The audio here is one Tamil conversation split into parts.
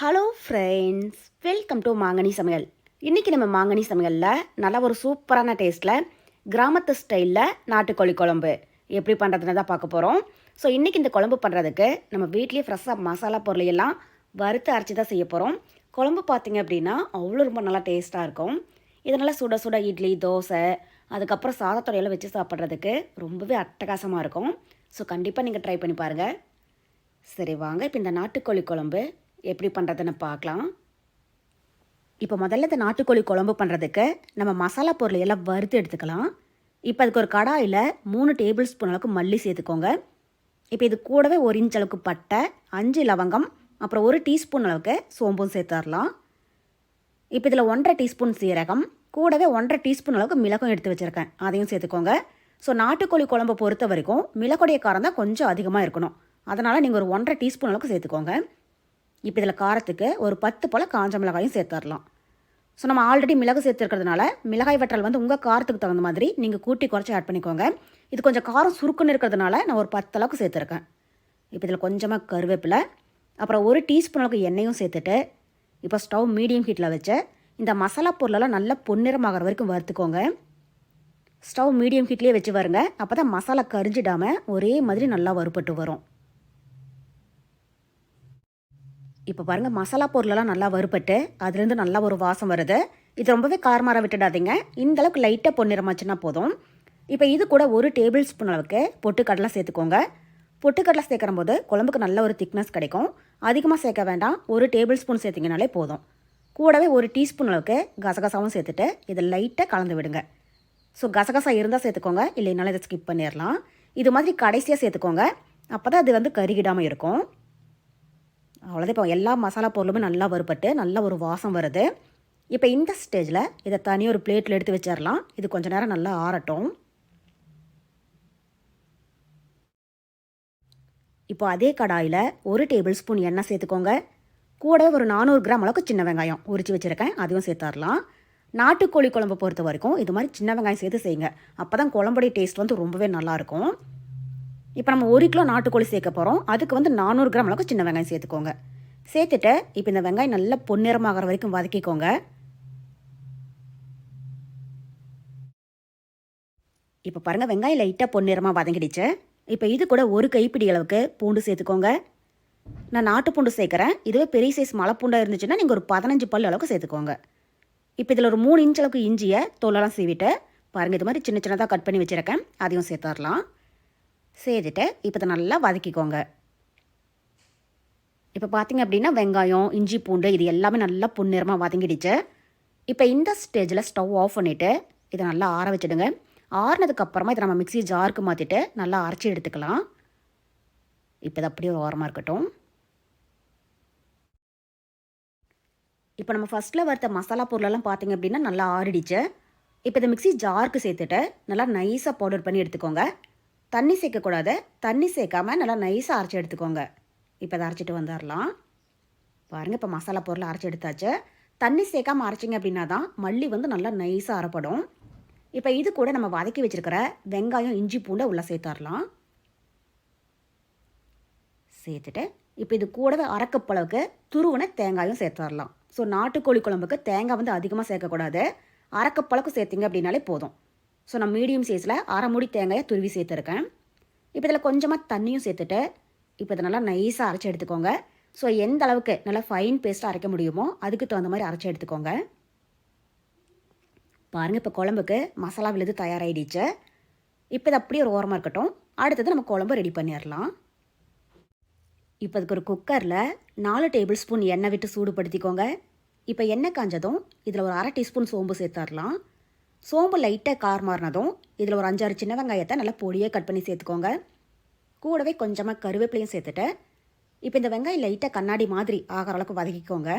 ஹலோ ஃப்ரெண்ட்ஸ் வெல்கம் டு மாங்கனி சமையல் இன்றைக்கி நம்ம மாங்கனி சமையலில் நல்ல ஒரு சூப்பரான டேஸ்ட்டில் கிராமத்து ஸ்டைலில் நாட்டுக்கோழி குழம்பு. எப்படி பண்ணுறதுன்னு தான் பார்க்க போகிறோம் ஸோ இன்றைக்கி இந்த குழம்பு பண்ணுறதுக்கு நம்ம வீட்லேயே ஃப்ரெஷ்ஷாக மசாலா பொருளையெல்லாம் வறுத்து அரைச்சி தான் செய்ய போகிறோம் குழம்பு பார்த்தீங்க அப்படின்னா அவ்வளோ ரொம்ப நல்லா டேஸ்ட்டாக இருக்கும். இதனால் சுட சுட இட்லி தோசை அதுக்கப்புறம் சாதத்தோடையெல்லாம் வச்சு சாப்பிட்றதுக்கு ரொம்பவே அட்டகாசமாக இருக்கும். ஸோ கண்டிப்பாக நீங்கள் ட்ரை பண்ணி பாருங்கள் சரி வாங்க. இப்போ இந்த நாட்டுக்கோழி குழம்பு எப்படி பண்ணுறதுன்னு பார்க்கலாம். இப்போ முதல்ல இந்த நாட்டுக்கோழி குழம்பு பண்ணுறதுக்கு நம்ம மசாலா பொருளை எல்லாம் வறுத்து எடுத்துக்கலாம். இப்போ அதுக்கு ஒரு கடாயில் மூணு டேபிள் ஸ்பூன் அளவுக்கு மல்லி சேர்த்துக்கோங்க. இப்போ இது கூடவே ஒரு இன்ச் அளவுக்கு பட்டை அஞ்சு லவங்கம் அப்புறம் ஒரு டீஸ்பூன் அளவுக்கு சோம்பும் சேர்த்துடலாம் இப்போ இதில் ஒன்றரை டீஸ்பூன் சீரகம் கூடவே ஒன்றரை டீஸ்பூன் அளவுக்கு மிளகும் எடுத்து வச்சுருக்கேன். அதையும் சேர்த்துக்கோங்க. ஸோ நாட்டுக்கோழி குழம்பு பொறுத்த வரைக்கும் மிளகுடைய காரம் தான் கொஞ்சம் அதிகமாக இருக்கணும். அதனால் நீங்கள் ஒரு ஒன்றரை டீஸ்பூன் அளவுக்கு சேர்த்துக்கோங்க. இப்போ இதில் காரத்துக்கு ஒரு பத்து போல் காஞ்ச மிளகாயும் சேர்த்துடலாம் ஸோ நம்ம ஆல்ரெடி மிளகு சேர்த்துருக்கிறதுனால மிளகாய் வற்றல் வந்து உங்கள் காரத்துக்கு தகுந்த மாதிரி நீங்கள் கூட்டி குறைச்சி ஆட் பண்ணிக்கோங்க. இது கொஞ்சம் காரம் சுருக்குன்னு இருக்கிறதுனால நான் ஒரு பத்து அளவுக்கு சேர்த்துருக்கேன். இப்போ இதில் கொஞ்சமாக கருவேப்பிலை அப்புறம் ஒரு டீஸ்பூன் அளவுக்கு எண்ணெயும் சேர்த்துட்டு இப்போ ஸ்டவ் மீடியம் ஹீட்டில் வச்சு இந்த மசாலா பொருளெல்லாம் நல்லா பொன்னிறமாகற வரைக்கும் வறுத்துக்கோங்க. ஸ்டவ் மீடியம் ஹீட்லேயே வச்சு வருங்க. அப்போ தான் மசாலா கரிஞ்சிடாமல் ஒரே மாதிரி நல்லா வறுபட்டு வரும். இப்போ பாருங்கள் மசாலா பொருளெல்லாம் நல்லா வறுபட்டு அதுலேருந்து நல்லா ஒரு வாசம் வருது. இது ரொம்பவே காரமார விட்டுடாதீங்க. இந்த அளவுக்கு லைட்டாக பொன்னிறமாச்சுன்னா போதும். இப்போ இது கூட ஒரு டேபிள் ஸ்பூன் அளவுக்கு பொட்டுக்கடலை சேர்த்துக்கோங்க. பொட்டுக்கடலை சேர்க்குற போது குழம்புக்கு நல்ல ஒரு திக்னஸ் கிடைக்கும். அதிகமாக சேர்க்க வேண்டாம். ஒரு டேபிள் ஸ்பூன் சேர்த்திங்கனாலே போதும். கூடவே ஒரு டீஸ்பூன் அளவுக்கு கசகசாவும் சேர்த்துட்டு இதை லைட்டாக கலந்து விடுங்க. ஸோ கசகசா இருந்தால் சேர்த்துக்கோங்க. இல்லைனாலும் இதை ஸ்கிப் பண்ணிடலாம். இது மாதிரி கடைசியாக சேர்த்துக்கோங்க. அப்போ தான் அது வந்து கருகிடாமல் இருக்கும். அவ்வளோதான் இப்போ எல்லா மசாலா பொருளுமே நல்லா வறுபட்டு நல்ல ஒரு வாசம் வருது. இப்போ இந்த ஸ்டேஜில் இதை தனியாக ஒரு பிளேட்டில் எடுத்து வச்சிடலாம் இது கொஞ்சம் நேரம் நல்லா ஆறட்டும். இப்போ அதே கடாயில் ஒரு டேபிள் ஸ்பூன் எண்ணெய் சேர்த்துக்கோங்க. கூட ஒரு நானூறு கிராம் அளவுக்கு சின்ன வெங்காயம் உரிச்சு வச்சுருக்கேன். அதையும் சேர்த்துடலாம் நாட்டுக்கோழி குழம்பு பொறுத்த வரைக்கும் இது மாதிரி சின்ன வெங்காயம் சேர்த்து செய்யுங்க. அப்போ தான் குழம்புடைய டேஸ்ட் வந்து ரொம்பவே நல்லாயிருக்கும் இப்போ நம்ம ஒரு கிலோ நாட்டுக்கோழி சேர்க்க போகிறோம் அதுக்கு வந்து நானூறு கிராம் அளவுக்கு சின்ன வெங்காயம் சேர்த்துக்கோங்க. சேர்த்துட்டு இப்போ இந்த வெங்காயம் நல்லா பொன்னிறமாகிற வரைக்கும் வதக்கிக்கோங்க. இப்போ பாருங்கள் வெங்காயம் லைட்டாக பொன்னிறமாக வதங்கிடுச்சு. இப்போ இது கூட ஒரு கைப்பிடி அளவுக்கு பூண்டு சேர்த்துக்கோங்க. நான் நாட்டு பூண்டு சேர்க்குறேன். இதுவே பெரிய சைஸ் மலை பூண்டாக இருந்துச்சுன்னா நீங்கள் ஒரு பதினஞ்சு பல் அளவுக்கு சேர்த்துக்கோங்க. இப்போ இதில் ஒரு மூணு இன்ச் அளவுக்கு இஞ்சியை தோலெல்லாம் சீவிட்டு பாருங்கள் இது மாதிரி சின்ன சின்னதாக கட் பண்ணி வச்சுருக்கேன். அதையும் சேர்த்துடலாம். சேர்த்துட்டு இப்போ இதை நல்லா வதக்கிக்கோங்க. இப்போ பார்த்தீங்க அப்படின்னா வெங்காயம் இஞ்சி பூண்டு இது எல்லாமே நல்லா பொன்னிறமாக வதங்கிடுச்சு. இப்போ இந்த ஸ்டேஜில் ஸ்டவ் ஆஃப் பண்ணிவிட்டு இதை நல்லா ஆற வச்சுடுங்க. ஆறுனதுக்கப்புறமா இதை நம்ம மிக்சி ஜாருக்கு மாற்றிட்டு நல்லா அரைச்சி எடுத்துக்கலாம். இப்போ இது அப்படியே ஒரு ஓரமாக இருக்கட்டும். இப்போ நம்ம ஃபஸ்ட்டில் வறுத்த மசாலா பொருளெல்லாம் பார்த்தீங்க அப்படின்னா நல்லா ஆறிடுச்சு. இப்போ இதை மிக்ஸி ஜாருக்கு சேர்த்துட்டு நல்லா நைஸாக பவுடர் பண்ணி எடுத்துக்கோங்க. தண்ணி சேர்க்கக்கூடாது. தண்ணி சேர்க்காம நல்லா நைஸாக அரைச்சி எடுத்துக்கோங்க. இப்போ அதை அரைச்சிட்டு வந்துடலாம். பாருங்கள் இப்போ மசாலா பொருளை அரைச்சி எடுத்தாச்சு. தண்ணி சேர்க்காம அரைச்சிங்க அப்படின்னா தான் மல்லி வந்து நல்லா நைஸாக அரைப்படும். இப்போ இது கூட நம்ம வதக்கி வச்சுருக்கிற வெங்காயம் இஞ்சி பூண்டை உள்ளே சேர்த்துடலாம். சேர்த்துட்டு இப்போ இது கூடவே அரைக்கப்பளவுக்கு துருவன தேங்காயும் சேர்த்துடலாம். ஸோ நாட்டுக்கோழி குழம்புக்கு தேங்காய் வந்து அதிகமாக சேர்க்கக்கூடாது. அரைக்கப்பளவுக்கு சேர்த்திங்க அப்படின்னாலே போதும். ஸோ நான் மீடியம் சைஸில் அரை மூடி தேங்காயை துருவி சேர்த்துருக்கேன். இப்போ இதில் கொஞ்சமாக தண்ணியும் சேர்த்துட்டு இப்போ இதை நல்லா நைஸாக அரைச்சி எடுத்துக்கோங்க. ஸோ எந்த அளவுக்கு நல்லா ஃபைன் பேஸ்ட்டாக அரைக்க முடியுமோ அதுக்கு தகுந்த மாதிரி அரைச்சி எடுத்துக்கோங்க. பாருங்கள் இப்போ குழம்புக்கு மசாலா விழுது தயாராகிடுச்சு இப்போ இது அப்படியே ஒரு ஓரமாக இருக்கட்டும். அடுத்தது நம்ம குழம்பு ரெடி பண்ணிடலாம். இப்போ அதுக்கு ஒரு குக்கரில் நாலு டேபிள் ஸ்பூன் எண்ணெய் விட்டு சூடுபடுத்திக்கோங்க. இப்போ எண்ணெய் காஞ்சதும் இதில் ஒரு அரை டீஸ்பூன் சோம்பு சேர்த்துடலாம் சோம்பு லைட்டாக கார் மாறினதும் இதில் ஒரு அஞ்சாறு சின்ன வெங்காயத்தை நல்லா பொடியாக கட் பண்ணி சேர்த்துக்கோங்க. கூடவே கொஞ்சமாக கருவேப்பிலையும் சேர்த்துட்டு இப்போ இந்த வெங்காயம் லைட்டாக கண்ணாடி மாதிரி ஆகிற அளவுக்கு வதக்கிக்கோங்க.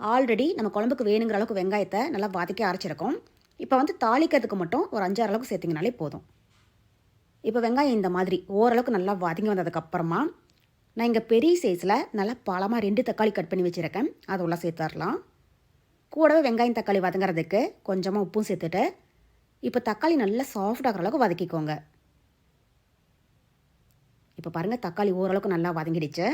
ஆல்ரெடி நம்ம குழம்புக்கு வேணுங்கிற அளவுக்கு வெங்காயத்தை நல்லா வதக்கி அரைச்சிருக்கோம். இப்போ வந்து தாளிக்கிறதுக்கு மட்டும் ஒரு அஞ்சாறு அளவுக்கு சேர்த்திங்கனாலே போதும். இப்போ வெங்காயம் இந்த மாதிரி ஓரளவுக்கு நல்லா வதங்கி வந்ததுக்கப்புறமா நான் இங்கே பெரிய சைஸில் நல்லா பழமாக ரெண்டு தக்காளி கட் பண்ணி வச்சுருக்கேன். அதெல்லாம் உள்ள சேர்த்துடலாம் கூடவே வெங்காயம் தக்காளி வதங்குறதுக்கு கொஞ்சமாக உப்பும் சேர்த்துட்டு இப்போ தக்காளி நல்லா சாஃப்ட் ஆகிற அளவுக்கு வதக்கிக்கோங்க. இப்போ பாருங்கள் தக்காளி ஓரளவுக்கு நல்லா வதங்கிடுச்சு.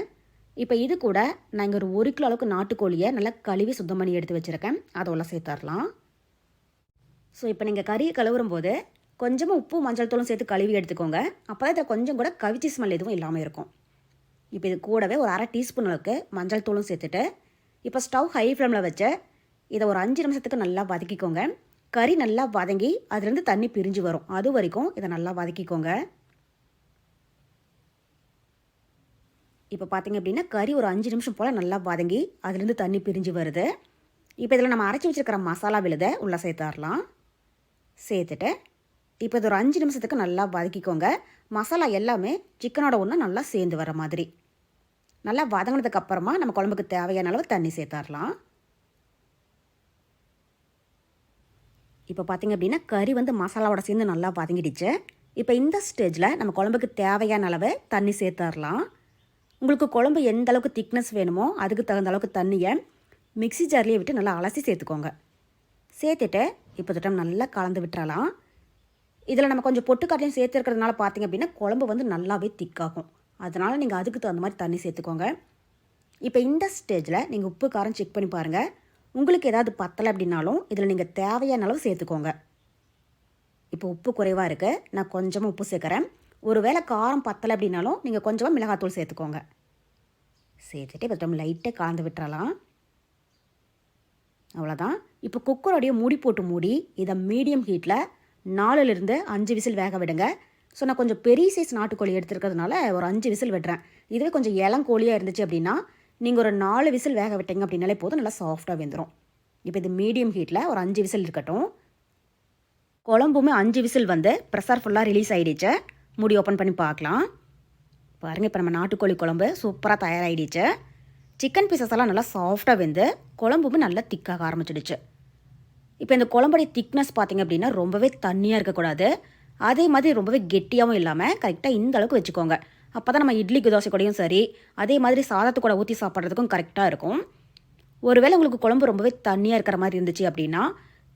இப்போ இது கூட நான் இங்கே ஒரு ஒரு கிலோ அளவுக்கு நாட்டுக்கோழியை நல்லா கழுவி சுத்தம் பண்ணி எடுத்து வச்சுருக்கேன். அதெல்லாம் சேர்த்துடலாம். ஸோ இப்போ நீங்கள் கறியை கழுவுறும் போது கொஞ்சமாக உப்பு மஞ்சள் தூளும் சேர்த்து கழுவி எடுத்துக்கோங்க. அப்போ தான் இதில் கொஞ்சம் கூட கவிச்சி ஸ்மெல் எதுவும் இல்லாமல் இருக்கும். இப்போ இது கூடவே ஒரு அரை டீஸ்பூன் அளவுக்கு மஞ்சள் தூளும் சேர்த்துட்டு இப்போ ஸ்டவ் ஹை ஃப்ளேமில் வச்சு இதை ஒரு அஞ்சு நிமிஷத்துக்கு நல்லா வதக்கிக்கோங்க. கறி நல்லா வதங்கி அதுலேருந்து தண்ணி பிரிஞ்சு வரும். அது வரைக்கும் இதை நல்லா வதக்கிக்கோங்க. இப்போ பார்த்தீங்க அப்படின்னா கறி ஒரு அஞ்சு நிமிஷம் போல் நல்லா வதங்கி அதுலேருந்து தண்ணி பிரிஞ்சு வருது. இப்போ இதில் நம்ம அரைச்சி வச்சுருக்கிற மசாலா விழுதை உள்ளே சேர்த்தாரலாம் சேர்த்துட்டு இப்போ இது ஒரு அஞ்சு நிமிஷத்துக்கு நல்லா வதக்கிக்கோங்க. மசாலா எல்லாமே சிக்கனோட ஒன்று நல்லா சேர்ந்து வர மாதிரி. நல்லா வதங்கினதுக்கு அப்புறமா நம்ம குழம்புக்கு தேவையான அளவு தண்ணி சேர்த்தாரலாம் இப்போ பார்த்தீங்க அப்படின்னா கறி வந்து மசாலாவோட சேர்ந்து நல்லா வதங்கிடுச்சு. இப்போ இந்த ஸ்டேஜில் நம்ம குழம்புக்கு தேவையான அளவு தண்ணி சேர்த்துடலாம் உங்களுக்கு குழம்பு எந்த அளவுக்கு திக்னஸ் வேணுமோ அதுக்கு தகுந்த அளவுக்கு தண்ணியை மிக்சி ஜார்லேயே விட்டு நல்லா அலசி சேர்த்துக்கோங்க. சேர்த்துட்டு இப்போ திட்டம் நல்லா கலந்து விட்டுறலாம். இதில் நம்ம கொஞ்சம் பொட்டுக்காட்டையும் சேர்த்துருக்கிறதுனால பார்த்தீங்க அப்படின்னா குழம்பு வந்து நல்லாவே திக்காகும் அதனால் நீங்கள் அதுக்கு தகுந்த மாதிரி தண்ணி சேர்த்துக்கோங்க. இப்போ இந்த ஸ்டேஜில் நீங்கள் உப்பு காரம் செக் பண்ணி பாருங்கள் உங்களுக்கு ஏதாவது பத்தலை அப்படின்னாலும் இதில் நீங்கள் தேவையான அளவு சேர்த்துக்கோங்க. இப்போ உப்பு குறைவாக இருக்குது நான் கொஞ்சமாக உப்பு சேர்க்குறேன். ஒருவேளை காரம் பத்தலை அப்படின்னாலும் நீங்கள் கொஞ்சமாக மிளகாத்தூள் சேர்த்துக்கோங்க. சேர்த்துட்டு இப்போ நம்ம லைட்டாக கலந்து விட்டுறலாம். அவ்வளோதான் இப்போ குக்கரோடைய மூடி போட்டு மூடி இதை மீடியம் ஹீட்டில் நாலுலேருந்து அஞ்சு விசில் வேக விடுங்க. ஸோ நான் கொஞ்சம் பெரிய சைஸ் நாட்டுக்கோழி எடுத்துருக்கிறதுனால ஒரு அஞ்சு விசில் விடுறேன். இதுவே கொஞ்சம் இளங்கோழியாக இருந்துச்சு அப்படின்னா நீங்கள் ஒரு நாலு விசில் வேக விட்டீங்க அப்படின்னாலே போதும் நல்லா சாஃப்டாக வெந்துடும் இப்போ இது மீடியம் ஹீட்டில் ஒரு அஞ்சு விசில் இருக்கட்டும். குழம்புமே அஞ்சு விசில் வந்து ப்ரெஷர் ஃபுல்லாக ரிலீஸ் ஆகிடுச்சு மூடி ஓப்பன் பண்ணி பார்க்கலாம். பாருங்கள் இப்போ நம்ம நாட்டுக்கோழி குழம்பு சூப்பராக தயாராகிடுச்சு சிக்கன் பீசஸ் எல்லாம் நல்லா சாஃப்டாக வெந்து குழம்புமே நல்லா திக்காக ஆரம்பிச்சிடுச்சு. இப்போ இந்த குழம்புடைய திக்னஸ் பார்த்தீங்க அப்படின்னா ரொம்பவே தண்ணியாக இருக்கக்கூடாது. அதே மாதிரி ரொம்பவே கெட்டியாகவும் இல்லாமல் கரெக்டாக இந்த அளவுக்கு வச்சுக்கோங்க. அப்போ தான் நம்ம இட்லிக்கு தோசை கூடயும் சரி அதே மாதிரி சாதத்து கூட ஊற்றி சாப்பிட்றதுக்கும் கரெக்டாக இருக்கும். ஒருவேளை உங்களுக்கு குழம்பு ரொம்பவே தண்ணியாக இருக்கிற மாதிரி இருந்துச்சு அப்படின்னா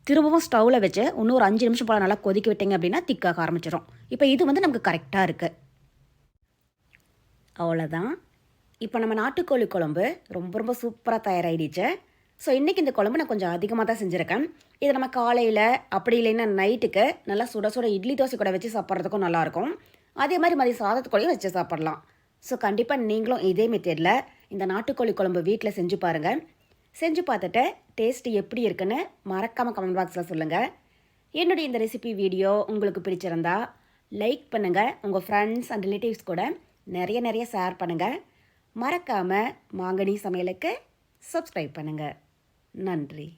திரும்பவும் ஸ்டவ்வில் வச்சு இன்னும் ஒரு அஞ்சு நிமிஷம் போல் நல்லா கொதிக்க விட்டீங்க அப்படின்னா திக்காக ஆரம்பிச்சிடும் இப்போ இது வந்து நமக்கு கரெக்டாக இருக்குது அவ்வளோதான் இப்போ நம்ம நாட்டுக்கோழி குழம்பு ரொம்ப ரொம்ப சூப்பராக தயாராகிடுச்சு ஸோ இன்றைக்கி இந்த குழம்பு நான் கொஞ்சம் அதிகமாக தான் செஞ்சுருக்கேன். இதை நம்ம காலையில் அப்படி இல்லைன்னா நைட்டுக்கு நல்லா சுட சுட இட்லி தோசை கூட வச்சு சாப்பிட்றதுக்கும் நல்லாயிருக்கும் அதே மாதிரி மதியம் சாதத்துக்கூடையும் வச்சு சாப்பிட்லாம். ஸோ கண்டிப்பாக நீங்களும் இதே மெத்தேடில் இந்த நாட்டுக்கோழி குழம்பு வீட்டில் செஞ்சு பாருங்கள் செஞ்சு பார்த்துட்டு டேஸ்ட்டு எப்படி இருக்குன்னு மறக்காமல் கமெண்ட் பாக்ஸில் சொல்லுங்கள் என்னுடைய இந்த ரெசிபி வீடியோ உங்களுக்கு பிடிச்சிருந்தா லைக் பண்ணுங்கள் உங்கள் ஃப்ரெண்ட்ஸ் அண்ட் ரிலேட்டிவ்ஸ் கூட நிறைய நிறைய ஷேர் பண்ணுங்கள் மறக்காமல் மாங்கனி சமையலுக்கு சப்ஸ்கிரைப் பண்ணுங்கள் நன்றி.